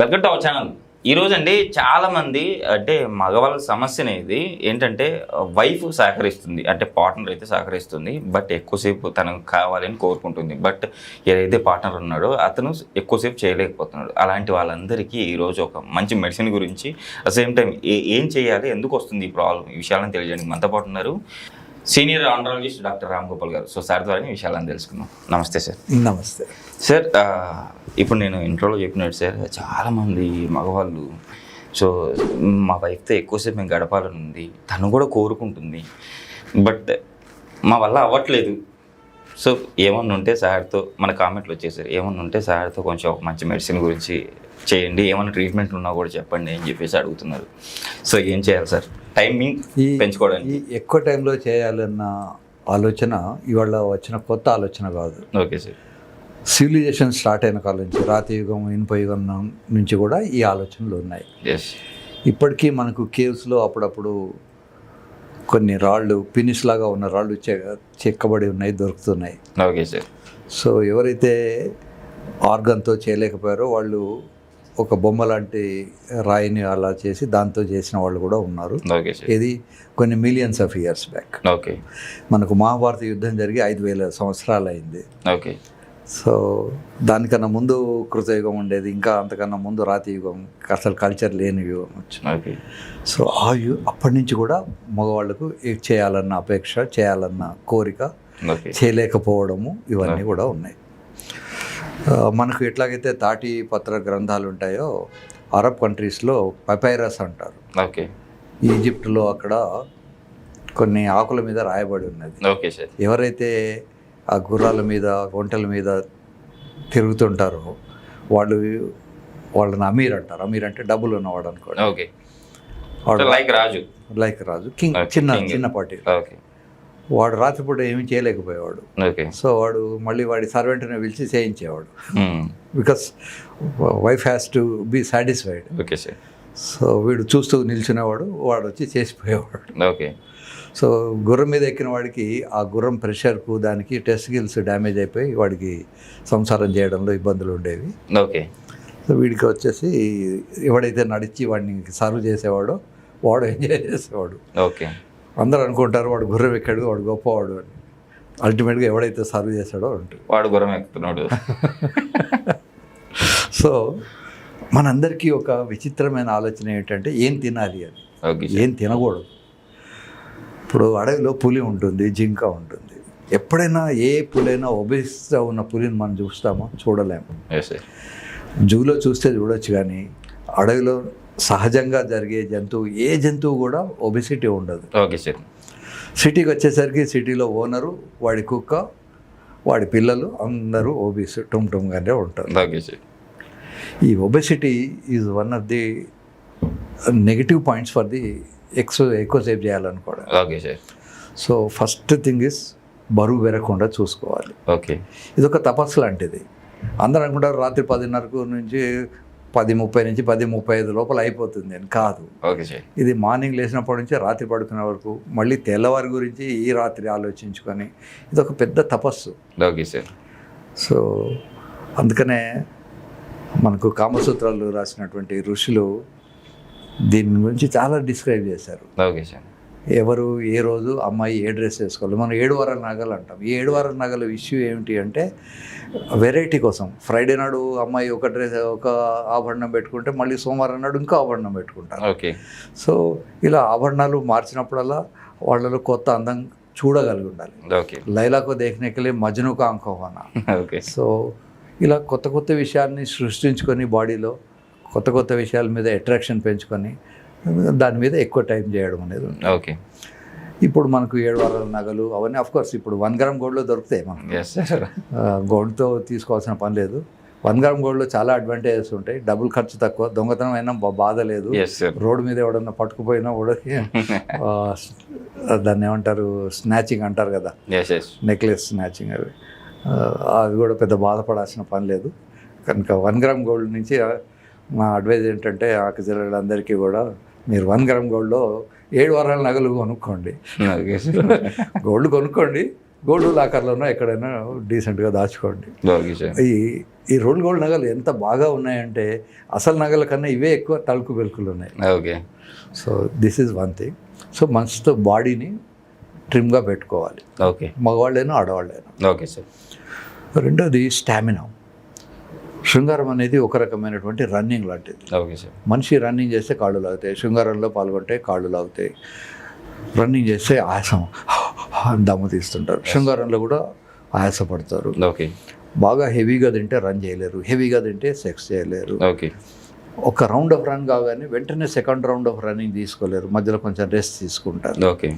Welcome to our channel ఈరోజండి అండి చాలామంది అంటే మగవాళ్ళ సమస్య అనేది ఏంటంటే వైఫ్ సహకరిస్తుంది. అంటే పార్ట్నర్ అయితే సహకరిస్తుంది. బట్ ఎక్కువసేపు తనకు కావాలని కోరుకుంటుంది. బట్ ఏదైతే పార్ట్నర్ ఉన్నాడో అతను ఎక్కువసేపు చేయలేకపోతున్నాడు. అలాంటి వాళ్ళందరికీ ఈరోజు ఒక మంచి మెడిసిన్ గురించి అట్ సేమ్ టైం ఏం చేయాలి ఎందుకు వస్తుంది ఈ ప్రాబ్లం ఈ విషయాలను తెలియజేయడానికి మనతో పాటు ఉన్నారు. Senior andrologist doctor Ram Gopal garu. So sir ద్వారా విషయాలను తెలుసుకుందాం. నమస్తే సార్. నమస్తే. సార్ ఇప్పుడు నేను ఇంట్రోలో చెప్పినట్టు సార్ చాలామంది మగవాళ్ళు సో మా వైఫ్తో ఎక్కువసేపు మేము గడపాలని ఉంది. తను కూడా కోరుకుంటుంది. బట్ మా వల్ల అవ్వట్లేదు. సో ఏమన్నా ఉంటే సార్తో మన కామెంట్లు వచ్చేసారు ఏమన్నా ఉంటే సార్తో కొంచెం ఒక మంచి మెడిసిన్ గురించి చేయండి. ఏమైనా ట్రీట్మెంట్ ఉన్నా కూడా చెప్పండి అని చెప్పేసి అడుగుతున్నారు. సో ఏం చేయాలి సార్? టైమింగ్ పెంచుకోవడానికి. ఎక్కువ టైంలో చేయాలన్న ఆలోచన ఇవాళ వచ్చిన కొత్త ఆలోచన కాదు. ఓకే సార్ సివిలైజేషన్ స్టార్ట్ అయిన కాలం నుంచి రాతి యుగం ఇనుప యుగం నుంచి కూడా ఈ ఆలోచనలు ఉన్నాయి. ఎస్ ఇప్పటికీ మనకు కేవ్స్లో అప్పుడప్పుడు కొన్ని రాళ్ళు పినిస్ లాగా ఉన్న రాళ్ళు చెక్కబడి ఉన్నాయి దొరుకుతున్నాయి. Okay sir. సో ఎవరైతే ఆర్గన్తో చేయలేకపోయారో వాళ్ళు ఒక బొమ్మ లాంటి రాయిని అలా చేసి దాంతో చేసిన వాళ్ళు కూడా ఉన్నారు. Okay sir. ఇది కొన్ని millions of years back okay. మనకు మహాభారత యుద్ధం జరిగి ఐదు వేల సంవత్సరాలు అయింది ఓకే. సో దానికన్నా ముందు కృతయుగం ఉండేది ఇంకా అంతకన్నా ముందు రాతి యుగం అసలు కల్చర్ లేని యుగం వచ్చింది. సో ఆ యు అప్పటి నుంచి కూడా మగవాళ్ళకు చేయాలన్న అపేక్ష చేయాలన్న కోరిక చేయలేకపోవడము ఇవన్నీ కూడా ఉన్నాయి. మనకు ఎట్లాగైతే తాటి పత్ర గ్రంథాలు ఉంటాయో అరబ్ కంట్రీస్లో పపైరస్ అంటారు. ఓకే. ఈజిప్ట్లో అక్కడ కొన్ని ఆకుల మీద రాయబడి ఉన్నది. Okay sir. ఎవరైతే ఆ గుర్రాల మీద ఒంటెల మీద తిరుగుతుంటారో. వాళ్ళు వాళ్ళని అమీర్ అంటారు. అమీర్ అంటే డబ్బులు ఉన్నవాడు అనుకోండి. ఓకే. వాడు లైక్ రాజు. లైక్ రాజు. కింగ్ చిన్న. చిన్నపాటి ఓకే. వాడు రాత్రిపూట ఏమీ చేయలేకపోయేవాడు. ఓకే. సో వాడు మళ్ళీ వాడి సర్వెంట్ని పిలిచి చేయించేవాడు. Because wife has to be satisfied. Okay sir. So వీడు చూస్తూ నిల్చునేవాడు వాడు వచ్చి చేసిపోయేవాడు. ఓకే. సో గుర్రం మీద ఎక్కిన వాడికి ఆ గుర్రం ప్రెషర్కు దానికి టెస్ట్ గిల్స్ డ్యామేజ్ అయిపోయి వాడికి సంసారం చేయడంలో ఇబ్బందులు ఉండేవి. ఓకే. సో వీడికి వచ్చేసి ఎవడైతే నడిచి వాడిని సర్వ్ చేసేవాడో వాడు ఎంజాయ్ చేసేవాడు. ఓకే. అందరూ అనుకుంటారు వాడు గుర్రం ఎక్కాడు వాడు గొప్పవాడు అని. అల్టిమేట్గా ఎవడైతే సర్వ్ చేశాడో ఉంటుంది వాడు గుర్రం ఎక్కుతున్నాడు. సో మనందరికీ ఒక విచిత్రమైన ఆలోచన ఏంటంటే ఏం తినాలి అని. ఓకే ఏం తినకూడదు. ఇప్పుడు అడవిలో పులి ఉంటుంది జింక ఉంటుంది. ఎప్పుడైనా ఏ పులైనా ఒబేస్గా ఉన్న పులిని మనం చూస్తామో? చూడలేము జూలో చూస్తే చూడొచ్చు కానీ అడవిలో సహజంగా జరిగే జంతువు ఏ జంతువు కూడా ఒబిసిటీ ఉండదు. ఓకే సార్ సిటీకి వచ్చేసరికి సిటీలో ఓనరు వాడి కుక్క వాడి పిల్లలు అందరూ ఓబీస్ టుమ్ టుమ్గానే ఉంటారు. ఓకే సార్ ఈ obesity is one of the negative points for the X ఎక్కువసేపు చేయాలనుకోవడం okay sir. So first thing is బరువు పెరగకుండా చూసుకోవాలి. ఓకే. ఇది ఒక తపస్సు లాంటిది. అందరూ అనుకుంటారు రాత్రి పదిన్నరకు నుంచి పది ముప్పై నుంచి పది ముప్పై ఐదు లోపల అయిపోతుంది అని కాదు. Okay sir. ఇది మార్నింగ్ లేచినప్పటి నుంచి రాత్రి పడుకునే వరకు మళ్ళీ తెల్లవారి గురించి ఈ రాత్రి ఆలోచించుకొని ఇది ఒక పెద్ద తపస్సు. Okay sir. సో అందుకనే మనకు కామసూత్రాలు రాసినటువంటి ఋషులు దీని గురించి చాలా డిస్క్రైబ్ చేశారు. Okay sir. ఎవరు ఏ రోజు అమ్మాయి ఏ డ్రెస్ వేసుకోవాలి? మనం ఏడు వారాల నగలు అంటాం. ఈ ఏడు వారాల నగల ఇష్యూ ఏమిటి అంటే వెరైటీ కోసం. ఫ్రైడే నాడు అమ్మాయి ఒక డ్రెస్ ఒక ఆభరణం పెట్టుకుంటే మళ్ళీ సోమవారం నాడు ఇంకో ఆభరణం పెట్టుకుంటారు. ఓకే. సో ఇలా ఆభరణాలు మార్చినప్పుడల్లా వాళ్ళలో కొత్త అందం చూడగలిగి ఉండాలి లైలాకో దేఖనేకెళ్ళి మజ్నుకా అంకోవానా ఓకే. సో ఇలా కొత్త కొత్త విషయాల్ని సృష్టించుకొని బాడీలో కొత్త కొత్త విషయాల మీద అట్రాక్షన్ పెంచుకొని దాని మీద ఎక్కువ టైం చేయడం అనేది. ఓకే ఇప్పుడు మనకు ఏడు వారాల నగలు అవన్నీ అఫ్ కోర్స్ ఇప్పుడు వన్ గ్రామ్ గోల్డ్లో దొరుకుతాయి మనకు. సార్ గోల్డ్తో తీసుకోవాల్సిన పని లేదు. వన్ గ్రామ్ గోల్డ్లో చాలా అడ్వాంటేజెస్ ఉంటాయి. డబుల్ ఖర్చు తక్కువ. దొంగతనం అయినా బాధ లేదు. రోడ్డు మీద ఎవడన్నా పట్టుకుపోయినా కూడా దాన్ని ఏమంటారు? స్నాచింగ్ అంటారు కదా. నెక్లెస్ స్నాచింగ్ అవి. అది కూడా పెద్ద బాధపడాల్సిన పని లేదు. కనుక వన్ గ్రామ్ గోల్డ్ నుంచి మా అడ్వైజ్ ఏంటంటే ఆకజిల్లలందరికీ కూడా మీరు వన్ గ్రామ్ గోల్డ్లో ఏడు వారాల నగలు కొనుక్కోండి. గోల్డ్ కొనుక్కోండి గోల్డ్ లాకర్లోనో ఎక్కడైనా డీసెంట్గా దాచుకోండి. ఈ ఈ రోల్ గోల్డ్ నగలు ఎంత బాగా ఉన్నాయంటే అసలు నగల కన్నా ఇవే ఎక్కువ తలుకు వెలుకులు ఉన్నాయి. Okay. So this is one thing so మనసుతో బాడీని ట్రిమ్గా పెట్టుకోవాలి. ఓకే. మగవాళ్ళైనా ఆడవాళ్ళైనా. Okay sir. రెండోది స్టామినా. శృంగారం అనేది ఒక రకమైనటువంటి రన్నింగ్ లాంటిది. Okay sir. మనిషి రన్నింగ్ చేస్తే కాళ్ళు లాగుతాయి శృంగారంలో పాల్గొంటే కాళ్ళు లాగుతాయి రన్నింగ్ చేస్తే ఆయాసం దమ్ము తీస్తుంటారు. శృంగారంలో కూడా ఆయాసపడతారు. ఓకే. బాగా హెవీగా తింటే రన్ చేయలేరు హెవీగా తింటే సెక్స్ చేయలేరు. ఓకే. ఒక రౌండ్ ఆఫ్ రన్ కాగానే వెంటనే సెకండ్ రౌండ్ ఆఫ్ రన్నింగ్ తీసుకోలేరు మధ్యలో కొంచెం రెస్ట్ తీసుకుంటారు. ఓకే.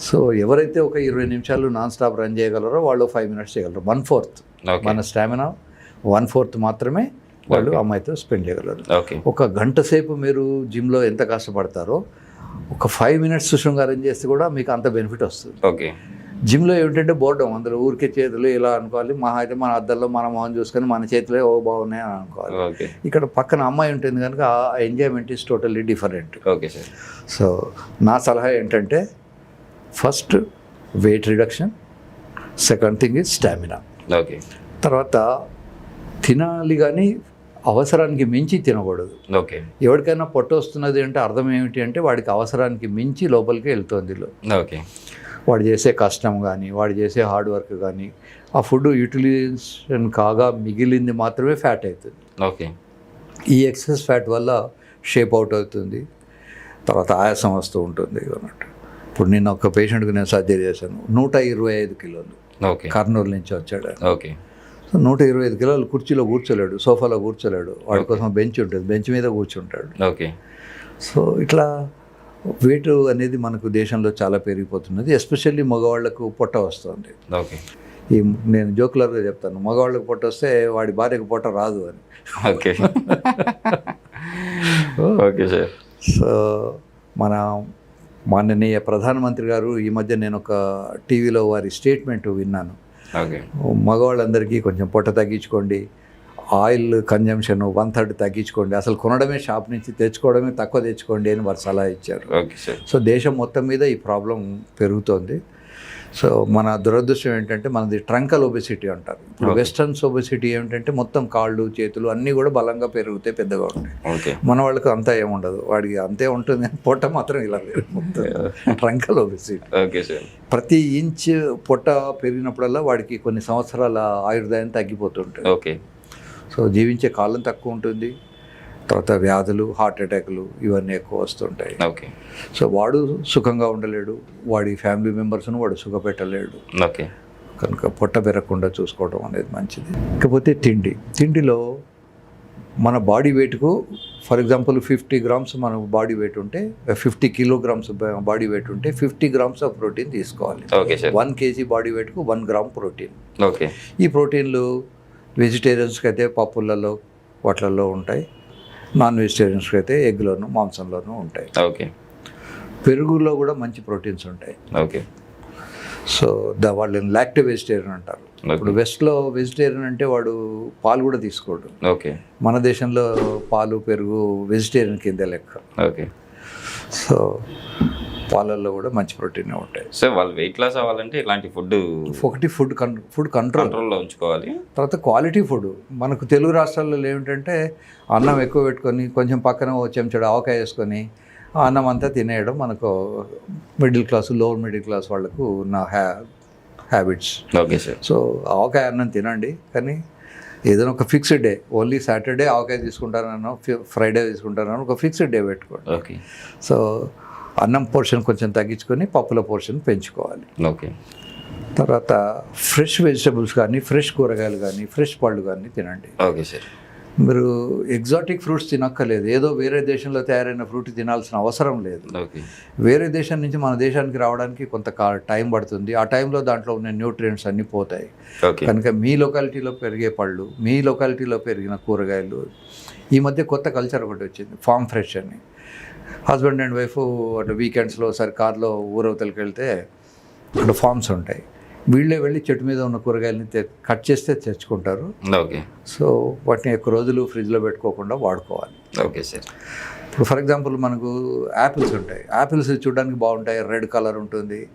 సో ఎవరైతే ఒక ఇరవై నిమిషాలు నాన్ స్టాప్ రన్ చేయగలరో వాళ్ళు ఫైవ్ మినిట్స్ చేయగలరు. వన్ ఫోర్త్ మన స్టామినా వన్ ఫోర్త్ మాత్రమే వాళ్ళు. అమ్మాయితో స్పెండ్ చేయగలరు. ఓకే. ఒక గంట సేపు మీరు జిమ్లో ఎంత కష్టపడతారో ఒక ఫైవ్ మినిట్స్ శృంగారం చేస్తే కూడా మీకు అంత బెనిఫిట్ వస్తుంది. ఓకే. జిమ్లో ఏమిటంటే బోర్డం అందులో ఊరికే చేతులు ఇలా అనుకోవాలి మహా అయితే మన అద్దంలో మన మొహం చూసుకొని మన చేతులే ఓ బాగున్నాయి అని అనుకోవాలి. ఓకే. ఇక్కడ పక్కన అమ్మాయి ఉంటుంది కనుక ఆ enjoyment is totally different. Okay sir. So నా సలహా ఏంటంటే first weight reduction second thing is stamina. Okay. తర్వాత తినాలి కానీ అవసరానికి మించి తినకూడదు. ఓకే. ఎవరికైనా పొట్ట వస్తున్నది అంటే అర్థం ఏమిటి అంటే వాడికి అవసరానికి మించి లోపలికి వెళ్తుంది. ఓకే. వాడు చేసే కష్టం కానీ వాడు చేసే హార్డ్ వర్క్ కానీ ఆ ఫుడ్ యూటిలైజేషన్ కాగా మిగిలింది మాత్రమే ఫ్యాట్ అవుతుంది. ఓకే. ఈ ఎక్సెస్ ఫ్యాట్ వల్ల షేప్ అవుట్ అవుతుంది. తర్వాత ఆయాసం వస్తూ ఉంటుంది అన్నట్టు. ఇప్పుడు నేను ఒక పేషెంట్కి నేను సర్జరీ చేశాను. నూట ఇరవై ఐదు కిలోలు. ఓకే. కర్నూలు నుంచి వచ్చాడు. ఓకే. సో నూట ఇరవై ఐదు కిలోలు కుర్చీలో కూర్చోలేడు సోఫాలో కూర్చోలేడు. వాడి కోసం బెంచ్ ఉంటుంది బెంచ్ మీద కూర్చుంటాడు. ఓకే. సో ఇట్లా వెయిట్ అనేది మనకు దేశంలో చాలా పెరిగిపోతున్నది ఎస్పెషల్లీ మగవాళ్ళకు పొట్ట వస్తుంది. ఓకే. ఈ నేను జోకులర్గా చెప్తాను మగవాళ్ళకి పొట్ట వస్తే వాడి భార్యకు పొట్ట రాదు అని. ఓకే. Okay sir. సో మన మాననీయ ప్రధానమంత్రి గారు ఈ మధ్య నేను ఒక టీవీలో వారి స్టేట్మెంట్ విన్నాను. మగవాళ్ళందరికీ కొంచెం పొట్ట తగ్గించుకోండి. ఆయిల్ కన్జంప్షన్ వన్ థర్డ్ తగ్గించుకోండి. అసలు కొనడమే షాప్ నుంచి తెచ్చుకోవడమే తక్కువ తెచ్చుకోండి అని వారు సలహా ఇచ్చారు. Okay sir. సో దేశం మొత్తం మీద ఈ ప్రాబ్లం పెరుగుతోంది. సో మన దురదృష్టం ఏంటంటే మనది ట్రంకల్ ఒబెసిటీ అంటారు. ఇప్పుడు. వెస్టర్న్స్ ఒబెసిటీ ఏమిటంటే మొత్తం కాళ్ళు చేతులు అన్నీ కూడా బలంగా పెరుగుతాయి పెద్దగా ఉంటాయి. ఓకే. మన వాళ్ళకి అంతా ఏముండదు వాడికి అంతే ఉంటుంది కానీ పొట్ట మాత్రం ఇలా మొత్తం. ట్రంకల్ ఒబెసిటీ. ప్రతి ఇంచ్ పొట్ట పెరిగినప్పుడల్లా వాడికి కొన్ని సంవత్సరాల ఆయుర్దాయం తగ్గిపోతుంటుంది. ఓకే. సో జీవించే కాలం తక్కువ ఉంటుంది. తర్వాత వ్యాధులు హార్ట్ అటాక్లు ఇవన్నీ ఎక్కువ వస్తుంటాయి. ఓకే. సో వాడు సుఖంగా ఉండలేడు వాడి ఫ్యామిలీ మెంబర్స్ను వాడు సుఖపెట్టలేడు. ఓకే. కనుక పొట్ట పెరగకుండా చూసుకోవడం అనేది మంచిది. ఇకపోతే తిండి. తిండిలో మన బాడీ వెయిట్కు ఫర్ ఎగ్జాంపుల్ ఫిఫ్టీ గ్రామ్స్ మన బాడీ వెయిట్ ఉంటే ఫిఫ్టీ కిలోగ్రామ్స్ బాడీ వెయిట్ ఉంటే ఫిఫ్టీ గ్రామ్స్ ఆఫ్ ప్రోటీన్ తీసుకోవాలి. వన్ కేజీ బాడీ వెయిట్కు వన్ గ్రామ్ ప్రోటీన్. ఓకే. ఈ ప్రోటీన్లు వెజిటేరియన్స్కి అయితే పప్పులలో వాటిలలో ఉంటాయి. నాన్ వెజిటేరియన్స్కి అయితే ఎగ్లోను మాంసంలోనూ ఉంటాయి. ఓకే. పెరుగులో కూడా మంచి ప్రోటీన్స్ ఉంటాయి. ఓకే. సో ద వాళ్ళని లాక్టివ్ వెజిటేరియన్ అంటారు. ఇప్పుడు వెస్ట్లో వెజిటేరియన్ అంటే వాడు పాలు కూడా తీసుకోడు. ఓకే. మన దేశంలో పాలు పెరుగు వెజిటేరియన్ కింద లెక్క. ఓకే. సో పాలల్లో కూడా మంచి ప్రోటీన్ ఉంటాయి. సో వాళ్ళు వెయిట్ లాస్ అవ్వాలంటే ఇలాంటి ఫుడ్ ఒకటి ఫుడ్ కన్ ఫుడ్ కంట్రోల్ కంట్రోల్లో ఉంచుకోవాలి. తర్వాత క్వాలిటీ ఫుడ్ మనకు తెలుగు రాష్ట్రాల్లో ఏమిటంటే అన్నం ఎక్కువ పెట్టుకొని కొంచెం పక్కన చెంచాడు ఆవకాయ వేసుకొని అన్నం అంతా తినేయడం మనకు middle class lower middle class వాళ్ళకు ఉన్న హ్యా హ్యాబిట్స్ ఓకే సార్ సో ఆవకాయ అన్నం తినండి. కానీ ఏదైనా ఒక ఫిక్స్డ్ డే ఓన్లీ సాటర్డే ఆవకాయ తీసుకుంటానన్నా ఫ్రైడే తీసుకుంటానన్నా ఒక ఫిక్స్డ్ డే పెట్టుకోండి. ఓకే సో అన్నం పోర్షన్ కొంచెం తగ్గించుకొని పప్పుల పోర్షన్ పెంచుకోవాలి. ఓకే. తర్వాత ఫ్రెష్ వెజిటబుల్స్ కానీ ఫ్రెష్ కూరగాయలు కానీ ఫ్రెష్ పళ్ళు కానీ తినండి. Okay sir. మీరు ఎగ్జాటిక్ ఫ్రూట్స్ తినక్కర్లేదు. ఏదో వేరే దేశంలో తయారైన ఫ్రూట్ తినాల్సిన అవసరం లేదు. వేరే దేశం నుంచి మన దేశానికి రావడానికి కొంత టైం పడుతుంది. ఆ టైంలో దాంట్లో ఉన్న న్యూట్రియంట్స్ అన్నీ పోతాయి. కనుక మీ లొకాలిటీలో పెరిగే పళ్ళు మీ లొకాలిటీలో పెరిగిన కూరగాయలు ఈ మధ్య కొత్త కల్చర్ ఒకటి వచ్చింది ఫామ్ ఫ్రెష్ అని. హస్బెండ్ అండ్ వైఫ్ అటు వీకెండ్స్లో ఒకసారి కార్లో ఊరవతలకి వెళ్తే అక్కడ ఫామ్స్ ఉంటాయి. వీళ్ళే వెళ్ళి చెట్టు మీద ఉన్న కూరగాయలని కట్ చేస్తే తెచ్చుకుంటారు. ఓకే. సో వాటిని ఎక్కువ రోజులు ఫ్రిడ్జ్లో పెట్టుకోకుండా వాడుకోవాలి. Okay sir. ఇప్పుడు ఫర్ ఎగ్జాంపుల్ మనకు యాపిల్స్ ఉంటాయి. యాపిల్స్ చూడడానికి బాగుంటాయి. రెడ్ కలర్ ఉంటుంది.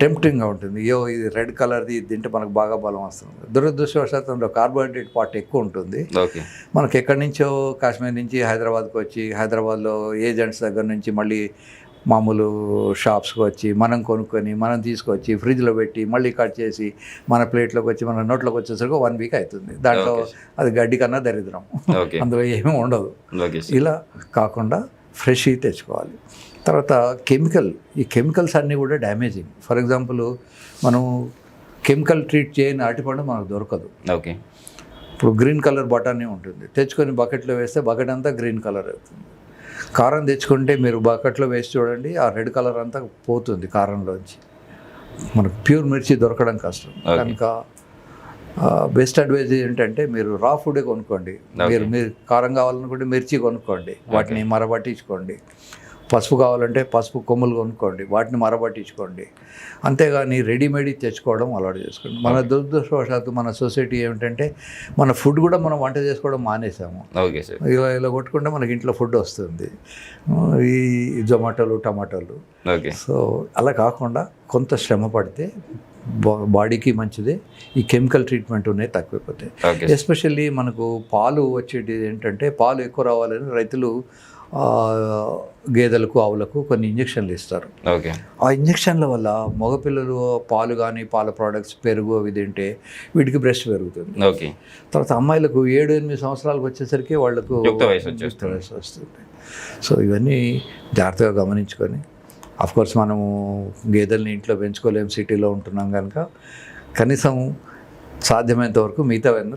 టెంప్టింగ్గా ఉంటుంది. అయ్యో ఇది రెడ్ కలర్ది తింటే మనకు బాగా బలం వస్తుంది. దురదృష్టవశాత్తు అందులో కార్బోహైడ్రేట్ పార్ట్ ఎక్కువ ఉంటుంది. ఓకే. మనకి ఎక్కడి నుంచో కాశ్మీర్ నుంచి హైదరాబాద్కి వచ్చి హైదరాబాద్లో ఏజెంట్స్ దగ్గర నుంచి మళ్ళీ మామూలు షాప్స్కి వచ్చి మనం కొనుక్కొని మనం తీసుకొచ్చి ఫ్రిడ్జ్లో పెట్టి మళ్ళీ కట్ చేసి మన ప్లేట్లోకి వచ్చి మన నోట్లోకి వచ్చేసరికి వన్ వీక్ అవుతుంది. దాంట్లో. అది గడ్డి కన్నా దరిద్రం. ఓకే. అందులో ఏమీ ఉండదు. ఇలా కాకుండా ఫ్రెష్ తెచ్చుకోవాలి. తర్వాత కెమికల్ ఈ కెమికల్స్ అన్నీ కూడా డ్యామేజింగ్. ఫర్ ఎగ్జాంపుల్ మనం కెమికల్ ట్రీట్ చేయని అరటిపండు మనకు దొరకదు. ఓకే. ఇప్పుడు గ్రీన్ కలర్ బఠానీ ఉంటుంది. తెచ్చుకొని బకెట్లో వేస్తే బకెట్ అంతా గ్రీన్ కలర్ అవుతుంది. కారం తెచ్చుకుంటే మీరు బకెట్లో వేసి చూడండి ఆ రెడ్ కలర్ అంతా పోతుంది కారంలోంచి. మనకు ప్యూర్ మిర్చి దొరకడం కష్టం. కనుక బెస్ట్ అడ్వైజ్ ఏంటంటే మీరు రా ఫుడే కొనుక్కోండి. మీరు మీరు కారం కావాలనుకుంటే మిర్చి కొనుక్కోండి. వాటిని మరబట్టించుకోండి. పసుపు కావాలంటే పసుపు కొమ్ములు కొనుక్కోండి వాటిని మరబట్టించుకోండి. అంతేగాని రెడీమేడ్ తెచ్చుకోవడం అలవాటు చేసుకోండి. మన దురదృష్టవశాత్తు మన సొసైటీ ఏమిటంటే మన ఫుడ్ కూడా మనం వంట చేసుకోవడం మానేసాము. Okay sir. ఇలా ఇలా కొట్టుకుంటే మనకి ఇంట్లో ఫుడ్ వస్తుంది. ఈ జొమాటోలు టమాటోలు. ఓకే. సో అలా కాకుండా కొంత శ్రమ పడితే బా- బాడీకి మంచిదే. ఈ కెమికల్ ట్రీట్మెంట్ ఉన్నాయి తక్కువైపోతాయి. ఎస్పెషల్లీ మనకు పాలు వచ్చేది ఏంటంటే పాలు ఎక్కువ రావాలని రైతులు గేదెలకు ఆవులకు కొన్ని ఇంజక్షన్లు ఇస్తారు. ఓకే. ఆ ఇంజక్షన్ల వల్ల మగపిల్లలు పాలు కానీ పాల ప్రోడక్ట్స్ పెరుగు అవి తింటే వీటికి బ్రెస్ట్ పెరుగుతుంది. ఓకే. తర్వాత అమ్మాయిలకు ఏడు ఎనిమిది సంవత్సరాలకు వచ్చేసరికి వాళ్ళకు వయసు వస్తుంది. సో ఇవన్నీ జాగ్రత్తగా గమనించుకొని కోర్స్ మనము గేదెల్ని ఇంట్లో పెంచుకోలేము సిటీలో ఉంటున్నాం కనుక కనీసం సాధ్యమైనంత వరకు మిగతావన్నీ